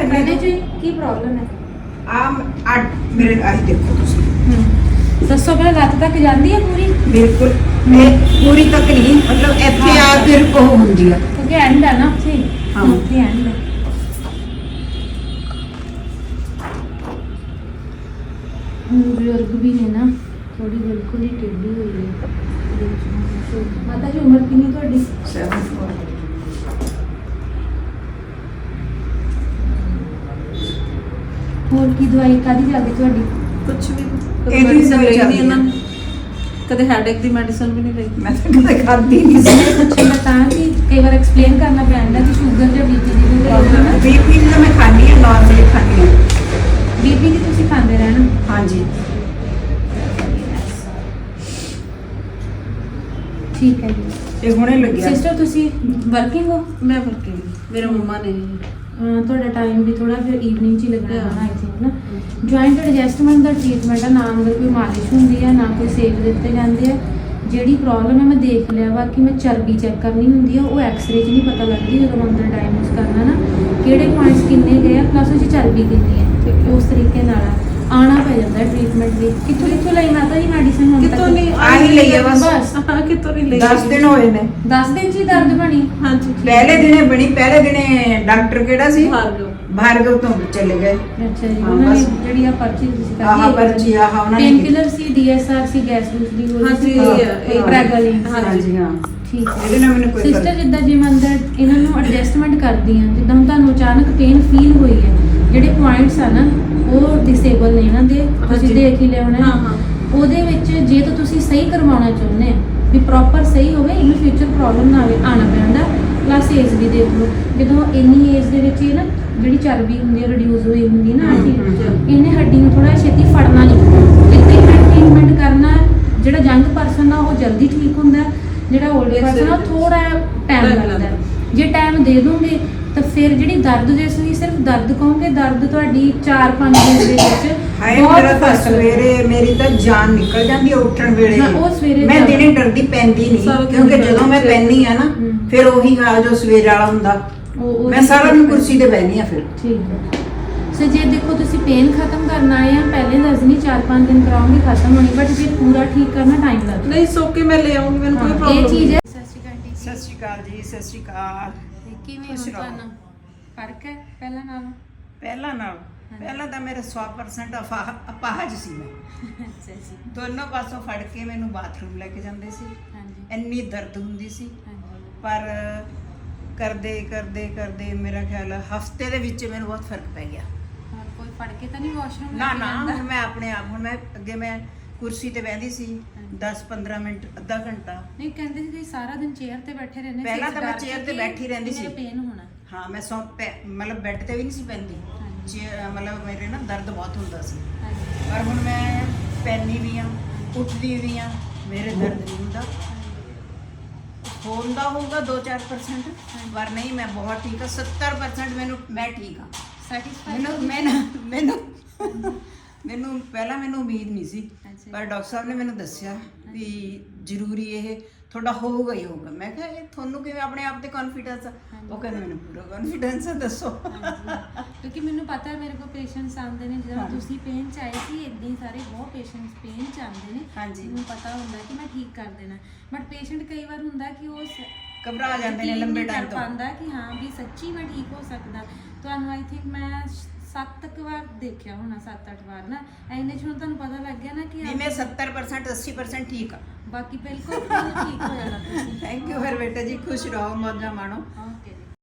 ਖੰਨੇ ਕਹਿੰਦੇ ਤੋਂ। ਜੀ ਕੀ ਪ੍ਰੋਬਲਮ ਹੈ? ਆ ਆ ਮੇਰੇ ਆਹ ਦੇਖੋ ਤੁਸੀਂ। ਹੂੰ ਦੱਸੋ ਪਹਿਲਾਂ ਲੱਤ ਤੱਕ ਜਾਂਦੀ ਹੈ ਪੂਰੀ? ਬਿਲਕੁਲ। ਇਹ ਪੂਰੀ ਤੱਕ ਨਹੀਂ ਮਤਲਬ ਇੱਥੇ ਆ ਕੇ ਰੁਕੋ ਹੁੰਦੀ ਆ। ਕਿਉਂਕਿ ਐਂਡ ਹੈ ਨਾ ਉੱਥੇ। ਹਾਂ। ਉੱਥੇ ਐਂਡ ਹੈ ਹੁਣ ਬਜ਼ੁਰਗ ਵੀ ਨੇ ਨਾ ਥੋੜੀ ਬਿਲਕੁਲ ਹੀ ਟੇਢੀ ਹੋਈ ਹੈ। ਮਾਤਾ ਜੀ ਉਮਰ ਕਿੰਨੀ ਤੁਹਾਡੀ? ਹੋਰ ਕੀ ਦਵਾਈ ਕਾਦੀ ਚੱਲਦੀ ਤੁਹਾਡੀ? ਕੁਝ ਵੀ ਇਹਦੀ ਮੈਡੀਸਨ ਦਵਾਈ ਲਈ ਚੱਲਦੀ ਨਹੀਂ ਇਹਨਾਂ ਨੇ ਕਦੇ ਹੈਡੇਕ ਦੀ ਮੈਡੀਸਨ ਵੀ ਨਹੀਂ ਲਈ। ਮੈਂ ਤਾਂ ਕਦੇ ਖਾਦੀ ਨਹੀਂ ਸੀ। ਮੈਂ ਪੁੱਛਣਾ ਤਾਂ ਕਿ ਕਈ ਵਾਰ ਐਕਸਪਲੇਨ ਕਰਨਾ ਪੈਂਦਾ ਕਿ ਸ਼ੂਗਰ ਜਾਂ ਬੀਪੀ ਦੀ ਵੀ ਹੈ ਬੀਪੀ ਦਾ ਮੈਂ ਖਾਣੀ ਹੈ ਨਾਰਮਲੀ ਖਾਣੀ ਹੈ ਬੀਪੀ ਦੀ ਤੁਸੀਂ ਖਾਂਦੇ ਰਹਿਣਾ। ਹਾਂਜੀ। ਠੀਕ ਹੈ ਜੀ। ਇਹ ਹੁਣੇ ਲੱਗਿਆ। ਸਿਸਟਰ ਤੁਸੀਂ ਵਰਕਿੰਗ ਹੋ? ਮੈਂ ਵਰਕਿੰਗ ਮੇਰੇ ਮੰਮਾ ਨੇ। ਤੁਹਾਡਾ ਟਾਈਮ ਵੀ ਥੋੜਾ ਫਿਰ ਈਵਨਿੰਗ ਚ ਹੀ ਲੱਗਣਾ. ਹੈ। ਆਈ ਥਿੰਕ ਨਾ। ਜੁਆਇੰਟ ਐਡਜਸਟਮੈਂਟ ਦਾ ਟ੍ਰੀਟਮੈਂਟ ਆ ਨਾ ਅੰਦਰ ਕੋਈ ਮਾਲਿਸ਼ ਹੁੰਦੀ ਆ ਨਾ ਕੋਈ ਸੇਕ ਦਿੱਤੇ ਜਾਂਦੇ ਆ। ਜਿਹੜੀ ਪ੍ਰੋਬਲਮ ਹੈ ਮੈਂ ਦੇਖ ਲਿਆ ਵਾ ਕਿ ਮੈਂ ਚਰਬੀ ਚੈੱਕ ਕਰਨੀ ਹੁੰਦੀ ਆ ਉਹ ਐਕਸ-ਰੇ 'ਚ ਨਹੀਂ ਪਤਾ ਲੱਗਦੀ ਜਦੋਂ ਅੰਦਰ ਡਾਇਗਨੋਸ ਕਰਨਾ ਨਾ। ਕਿਹੜੇ ਪੁਆਇੰਟਸ ਕਿੰਨੇ ਗਏ ਆ ਪਲੱਸ ਉਹ 'ਚ ਚਰਬੀ ਕਿੰਨੀ ਹੈ। ਤੇ ਉਸ ਤਰੀਕੇ ਨਾਲ ਆ। ਆਉਣਾ ਪੈ ਜਾਂਦਾ ਟ੍ਰੀਟਮੈਂਟ ਲਈ ਕਿੱਥੋਂ ਕਿੱਥੋਂ ਲਈ ਮਾਤਾ ਜੀ ਮੈਡੀਸਿਨ ਹੁਣ ਤੱਕ? ਕਿਤੋਂ ਨਹੀਂ ਆਹੀ ਲਈ ਆ ਬਸ। ਬਸ। ਹਾਂ ਕਿਤੋਂ ਨਹੀਂ ਲਈ 10 ਦਿਨ ਹੋਏ ਨੇ। 10 ਦਿਨ 'ਚ ਹੀ ਦਰਦ ਬਣੀ। ਹਾਂਜੀ। ਪਹਿਲੇ ਦਿਨੇ ਬਣੀ ਪਹਿਲੇ ਦਿਨੇ ਡਾਕਟਰ ਕਿਹੜਾ ਸੀ? ਭਾਰਗਵ। ਭਾਰਗਵ ਤੋਂ ਚਲੇ ਗਏ। ਅੱਛਾ ਜੀ ਹਾਂ, ਉਹਨਾਂ ਨੇ ਬਸ। ਜਿਹੜੀ ਆ ਪਰਚੀ ਤੁਸੀਂ ਆਹ ਪਰਚੀ ਆਹ ਉਹਨਾਂ ਨੇ ਪੇਨ ਕਿਲਰ ਸੀ ਡੀਐਸਆਰ ਸੀ ਗੈਸ ਦੂਸਰੀ ਹੋਈ ਹਾਂਜੀ, ਸੀ ਇਹ- ਇਹ- ਪ੍ਰੈਗਲਿਨ ਹਾਂਜੀ ਹਾਂ। ਠੀਕ ਹੈ। ਇਹਦੇ ਨਾਲ ਮੈਨੂੰ ਕੋਈ ਸਿਸਟਰ ਜਿੱਦਾਂ ਜੇ ਮੈਂ ਅੰਦਰ ਇਹਨਾਂ ਨੂੰ ਐਡਜਸਟਮੈਂਟ ਕਰਦੀ ਆ ਜਿੱਦਾਂ ਹੁਣ ਤੁਹਾਨੂੰ ਅਚਾਨਕ ਪੇਨ ਫੀਲ ਹੋਈ ਹੈ ਜਿਹੜੇ ਪੁਆਇੰਟਸ ਆ ਨਾ ਉਹ ਡਿਸੇਬਲ ਨੇ ਇਹਨਾਂ ਦੇ ਤੁਸੀਂ ਹਾਂਜੀ। ਦੇਖ ਹੀ ਲਿਆ ਹੋਣਾ। ਹਾਂ, ਹਾਂ। ਉਹਦੇ ਵਿੱਚ ਜੇ ਤਾਂ ਤੁਸੀਂ ਸਹੀ ਕਰਵਾਉਣਾ ਚਾਹੁੰਦੇ ਆ ਵੀ ਪ੍ਰੋਪਰ ਸਹੀ ਹੋਵੇ ਇਨ ਫਿਊਚਰ ਪ੍ਰੋਬਲਮ ਨਾ ਆਵੇ ਆਣਾ ਪੈਂਦਾ। ਪਲੱਸ ਏਜ ਵੀ ਦੇਖ ਲਓ ਜਦੋਂ ਇੰਨੀ ਏਜ ਦੇ ਵਿੱਚ ਇਹ ਨਾ ਜਿਹੜੀ ਚਰਬੀ ਹੁੰਦੀ ਹੈ ਰਿਡਿਊਸ ਹੋਈ ਹੁੰਦੀ ਨਾ ਹਮ। ਇਹਨੇ ਹੱਡੀ ਨੂੰ ਥੋੜਾ ਛੇਤੀ ਫੜਨਾ ਨਹੀਂ ਜੇ ਟ੍ਰੀਟਮੈਂਟ ਕਰਨਾ ਜਿਹੜਾ ਯੰਗ ਪਰਸਨ ਆ ਉਹ ਜਲਦੀ ਠੀਕ ਹੁੰਦਾ ਜਿਹੜਾ 올ਡ ਪਰਸਨ ਆ. ਥੋੜਾ ਟਾਈਮ। ਲੱਗਦਾ। ਜੇ ਟਾਈਮ ਦੇ ਦੋਗੇ ਤਾਂ ਫਿਰ ਜਿਹੜੀ ਦਰਦ ਜੇ ਤੁਸੀਂ ਸਿਰਫ ਦਰਦ ਕਹੋਗੇ ਦਰਦ ਤੁਹਾਡੀ 4-5 ਦਿਨ ਦੇ ਵਿੱਚ ਹਾਏ ਬਹੁਤ ਮੇਰਾ ਤਾਂ ਫ਼ਰਕ ਸਵੇਰੇ ਮੇਰੀ ਤਾਂ ਜਾਨ ਨਿਕਲ ਜਾਂਦੀ ਹੈ ਉੱਠਣ ਵੇਲੇ ਹਾਂ, ਉਹ ਸਵੇਰੇ ਮੈਂ ਜ਼ਿਆਦਾ- ਦਿਨੇ ਡਰਦੀ ਪੈਂਦੀ ਨਹੀਂ ਸਾਰਾ ਦਿਨ ਕਿਉਂਕਿ ਜਦੋਂ ਮੈਂ ਡਰਦੀ ਪੈਂਦੀ ਆ ਨਾ ਹਮ। ਫਿਰ ਉਹੀ ਹਾਲ ਜੋ ਸਵੇਰ ਵਾਲਾ ਹੁੰਦਾ। ਉਹ- ਉਹ ਮੈਂ ਸਾਰਾ ਦਿਨ ਕੁਰਸੀ ਤੇ ਬੈਠੀ ਆ ਫਿਰ। ਠੀਕ ਹੈ। ਸੋ ਜੇ ਦੇਖੋ ਤੁਸੀਂ ਪੇਨ ਖਤਮ ਕਰਨਾ ਹੈ ਜਾਂ ਪਹਿਲੇ 4-5 ਦਿਨ ਕਰਾਉਂਗੇ ਖਤਮ ਹੋਣੀ ਬਟ ਜੇ ਪੂਰਾ ਠੀਕ ਕਰਨਾ ਟਾਈਮ ਲੱਗਦਾ। ਨਹੀਂ ਸੋ ਕੇ ਮੈਂ ਲੈ ਆਉਂਗੀ ਮੈਨੂੰ ਕੋਈ ਹਾਂ, ਪ੍ਰੋਬਲਮ ਇਹ ਚੀਜ਼ ਹੈ। ਸਤਿ ਸ਼੍ਰੀ ਅਕਾਲ ਆਂਟੀ ਸਤਿ ਸ਼੍ਰੀ ਅਕਾਲ। ਜੀ ਸਤਿ ਸ਼੍ਰੀ ਅਕਾਲ ਕਿਵੇਂ ਖੁਸ਼ ਹੋ ਰਹੋ। ਤੁਹਾਨੂੰ? ਫ਼ਰਕ ਹੈ ਪਹਿਲਾਂ ਨਾਲੋਂ? ਪਹਿਲਾਂ ਨਾਲ? ਪਹਿਲਾਂ ਤਾਂ ਮੇਰਾ 100% ਅਫਾਹ ਅਪਾਹਜ ਸੀ ਮੈਂ। ਅੱਛਾ ਜੀ। ਦੋਨੋਂ ਪਾਸੋਂ ਫੜ ਕੇ ਮੈਨੂੰ ਬਾਥਰੂਮ ਲੈ ਕੇ ਜਾਂਦੇ ਸੀ। ਹਾਂਜੀ। ਇੰਨੀ ਦਰਦ ਹੁੰਦੀ ਸੀ। ਹਾਂਜੀ। ਪਰ ਕਰਦੇ ਕਰਦੇ ਕਰਦੇ ਮੇਰਾ ਖਿਆਲ ਹਫ਼ਤੇ ਦੇ ਵਿੱਚ ਮੈਨੂੰ ਬਹੁਤ ਫ਼ਰਕ ਪੈ ਗਿਆ। ਹੋਰ ਕੋਈ ਫੜ ਕੇ ਤਾਂ ਨਹੀਂ ਵਾਸ਼ਰੂਮ ਨਾ ਨਾ ਹੁਣ ਮੈਂ ਆਪਣੇ ਆਪ ਹੁਣ ਮੈਂ ਅੱਗੇ ਮੈਂ ਕੁਰਸੀ ਤੇ ਬਹਿੰਦੀ ਸੀ। 10-15 ਮਿੰਟ ਅੱਧਾ ਘੰਟਾ। ਨਹੀਂ ਕਹਿੰਦੇ ਸੀ ਤੁਸੀਂ ਸਾਰਾ ਦਿਨ ਚੇਅਰ ਤੇ ਬੈਠੇ ਰਹਿੰਦੇ ਪਹਿਲਾਂ ਤਾਂ ਮੈਂ chair ਤੇ ਬੈਠੀ ਰਹਿੰਦੀ ਸੀ। ਪੇਨ ਹੋਣਾ। ਹਾਂ ਮੈਂ ਸੌ ਪੈ- ਮਤਲਬ ਬੈੱਡ ਤੇ ਵੀ ਨਹੀਂ ਸੀ ਪੈਂਦੀ। ਮਤਲਬ ਮੇਰੇ ਨਾ ਦਰਦ ਬਹੁਤ ਹੁੰਦਾ ਸੀ। ਹਾਂਜੀ। ਪਰ ਹੁਣ ਮੈਂ ਪੈਂਦੀ ਵੀ ਆ ਉੱਠਦੀ ਵੀ ਆ ਮੇਰੇ ਦਰਦ ਨਹੀਂ ਹੁੰਦਾ। ਹੁੰਦਾ ਹੋਊਗਾ 2-4% ਪਰ ਨਹੀਂ ਮੈਂ ਬਹੁਤ ਠੀਕ ਆ 70% ਮੈਨੂੰ ਮੈਂ ਠੀਕ ਆ ਸੈਟੀਸਫਾਈਡ ਮੈਨੂੰ ਮੈਨੂੰ ਮੈਨੂੰ ਮੈਨੂੰ ਪਹਿਲਾਂ ਮੈਨੂੰ ਉਮੀਦ ਨਹੀਂ ਸੀ ਅੱਛਾ। ਪਰ ਡਾਕਟਰ ਸਾਹਿਬ ਨੇ ਮੈਨੂੰ ਦੱਸਿਆ ਵੀ ਜ਼ਰੂਰੀ ਇਹ ਤੁਹਾਡਾ ਹੋਊਗਾ ਹੀ ਹੋਊਗਾ ਮੈਂ ਕਿਹਾ ਇਹ ਤੁਹਾਨੂੰ ਕਿਵੇਂ ਆਪਣੇ ਆਪ ਤੇ ਕੌਨਫੀਡੈਂਸ ਆ। ਉਹ ਕਹਿੰਦੇ ਮੈਨੂੰ ਪੂਰਾ ਕੌਨਫੀਡੈਂਸ ਆ ਦੱਸੋ ਹਾਂਜੀ। ਕਿਉਂਕਿ ਮੈਨੂੰ ਪਤਾ ਹੈ ਮੇਰੇ ਕੋਲ ਪੇਸ਼ੈਂਟਸ ਆਉਂਦੇ ਨੇ ਜਦੋਂ ਹਾਂਜੀ। ਤੁਸੀਂ ਪੇਨ ਚ ਆਏ ਸੀ ਹੀ ਸਾਰੇ ਬਹੁਤ ਪੇਸ਼ੈਂਟਸ ਪੇਨ ਚ ਆਉਂਦੇ ਨੇ ਹਾਂਜੀ। ਮੈਨੂੰ ਪਤਾ ਹੁੰਦਾ ਕਿ ਮੈਂ ਠੀਕ ਕਰ ਦੇਣਾ ਬਟ ਪੇਸ਼ੈਂਟ ਕਈ ਵਾਰ ਹੁੰਦਾ ਕਿ ਉਹ ਸ- ਘਬਰਾ ਜਾਂਦੇ ਨੇ ਯਕੀਨ ਲੰਬੇ ਨਹੀਂ ਕਰ ਟਾਈਮ ਤੋਂ ਪਾਉਂਦਾ ਕਿ ਹਾਂ ਵੀ ਸੱਚੀ ਮੈਂ ਠੀਕ ਹੋ ਸਕਦਾ ਤੁਹਾਨੂੰ ਆਈ ਥਿੰਕ ਮੈਂ ਸੱਤ ਕੁ ਵਾਰ ਦੇਖਿਆ ਹੋਣਾ 7-8 ਵਾਰ ਨਾ। ਐਨੇ ਚ ਹੁਣ ਤੁਹਾਨੂੰ ਪਤਾ ਲੱਗ ਗਿਆ ਨਾ ਕਿ ਵੀ ਮੈਂ 70% 80% ਠੀਕ ਆ। ਬਾਕੀ ਬਿਲਕੁਲ ਠੀਕ ਹੋ ਜਾਣਾ ਥੈਂਕ ਯੂ ਫਿਰ ਬੇਟਾ ਜੀ ਖੁਸ਼ ਰਹੋ ਮੌਜਾਂ ਮਾਣੋ। ਓਕੇ ਜੀ।